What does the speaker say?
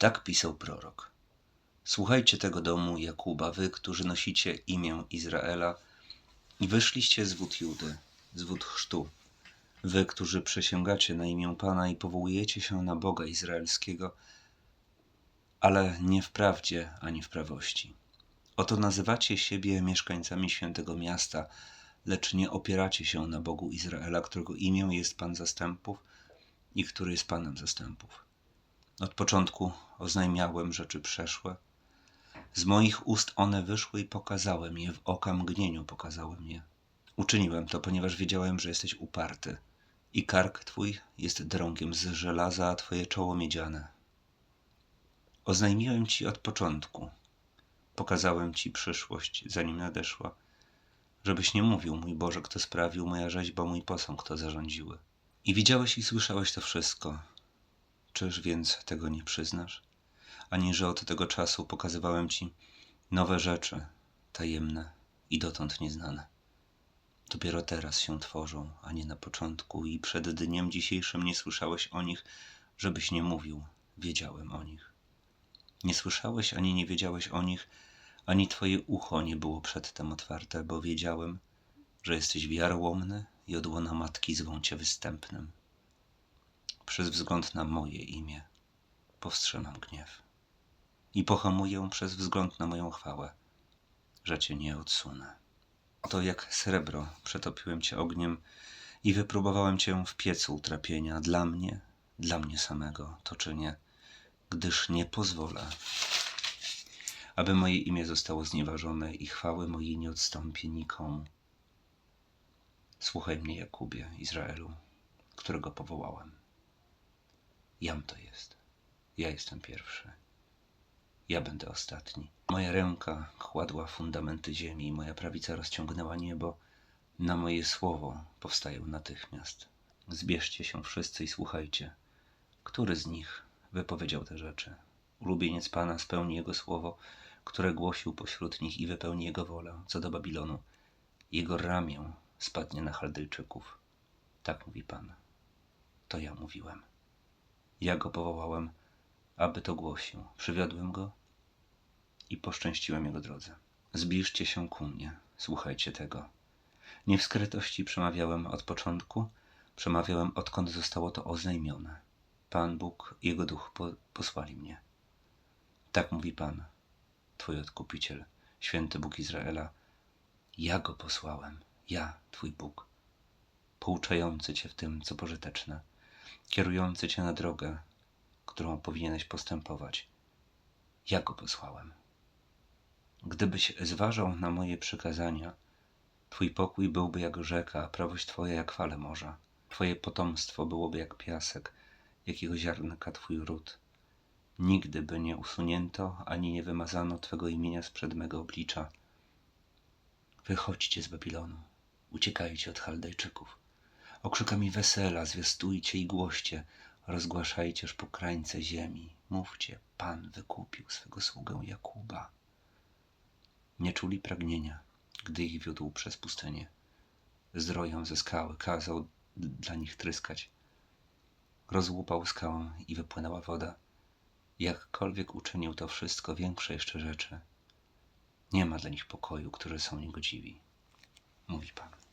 Tak pisał prorok. Słuchajcie tego domu Jakuba, wy, którzy nosicie imię Izraela i wyszliście z wód Judy, z wód chrztu. Wy, którzy przysięgacie na imię Pana i powołujecie się na Boga Izraelskiego, ale nie w prawdzie ani w prawości. Oto nazywacie siebie mieszkańcami świętego miasta, lecz nie opieracie się na Bogu Izraela, którego imię jest Pan zastępów i który jest Panem zastępów. Od początku oznajmiałem rzeczy przeszłe. Z moich ust one wyszły i pokazałem je, w oka mgnieniu pokazałem je. Uczyniłem to, ponieważ wiedziałem, że jesteś uparty i kark twój jest drągiem z żelaza, a twoje czoło miedziane. Oznajmiłem ci od początku, pokazałem ci przyszłość, zanim nadeszła, żebyś nie mówił, mój Boże, kto sprawił, moja rzeźba, mój posąg, kto zarządziły. I widziałeś i słyszałeś to wszystko. Czyż więc tego nie przyznasz? Ani że od tego czasu pokazywałem ci nowe rzeczy, tajemne i dotąd nieznane. Dopiero teraz się tworzą, a nie na początku, i przed dniem dzisiejszym nie słyszałeś o nich, żebyś nie mówił, wiedziałem o nich. Nie słyszałeś ani nie wiedziałeś o nich, ani twoje ucho nie było przedtem otwarte, bo wiedziałem, że jesteś wiarołomny i od łona matki zwą cię występnym. Przez wzgląd na moje imię powstrzymam gniew i pohamuję przez wzgląd na moją chwałę, że cię nie odsunę. Oto jak srebro przetopiłem cię ogniem i wypróbowałem cię w piecu utrapienia. Dla mnie, dla mnie samego to czynię, gdyż nie pozwolę, aby moje imię zostało znieważone i chwały mojej nie odstąpię nikomu. Słuchaj mnie, Jakubie, Izraelu, którego powołałem. Jam to jest. Ja jestem pierwszy. Ja będę ostatni. Moja ręka kładła fundamenty ziemi, moja prawica rozciągnęła niebo. Na moje słowo powstają natychmiast. Zbierzcie się wszyscy i słuchajcie. Który z nich wypowiedział te rzeczy? Ulubieniec Pana spełni Jego słowo, które głosił pośród nich i wypełni Jego wolę, co do Babilonu. Jego ramię spadnie na Chaldejczyków. Tak mówi Pan. To ja mówiłem. Ja go powołałem, aby to głosił. Przywiodłem go i poszczęściłem jego drodze. Zbliżcie się ku mnie, słuchajcie tego. Nie w skrytości przemawiałem od początku, przemawiałem odkąd zostało to oznajmione. Pan Bóg Jego Duch po, posłali mnie. Tak mówi Pan, Twój Odkupiciel, święty Bóg Izraela. Ja Go posłałem, ja, Twój Bóg, pouczający Cię w tym, co pożyteczne, kierujący Cię na drogę, którą powinieneś postępować. Ja Go posłałem. Gdybyś zważał na moje przykazania, Twój pokój byłby jak rzeka, a prawość Twoja jak fale morza. Twoje potomstwo byłoby jak piasek, jakiego ziarnka Twój ród. Nigdy by nie usunięto, ani nie wymazano Twego imienia sprzed mego oblicza. Wychodźcie z Babilonu, uciekajcie od Chaldejczyków. Okrzykami wesela zwiastujcie i głoście, rozgłaszajcież po krańce ziemi. Mówcie, Pan wykupił swego sługę Jakuba. Nie czuli pragnienia, gdy ich wiódł przez pustynię. Zdroją ze skały kazał dla nich tryskać. Rozłupał skałę i wypłynęła woda. Jakkolwiek uczynił to wszystko, większe jeszcze rzeczy. Nie ma dla nich pokoju, którzy są niegodziwi. Mówi Pan.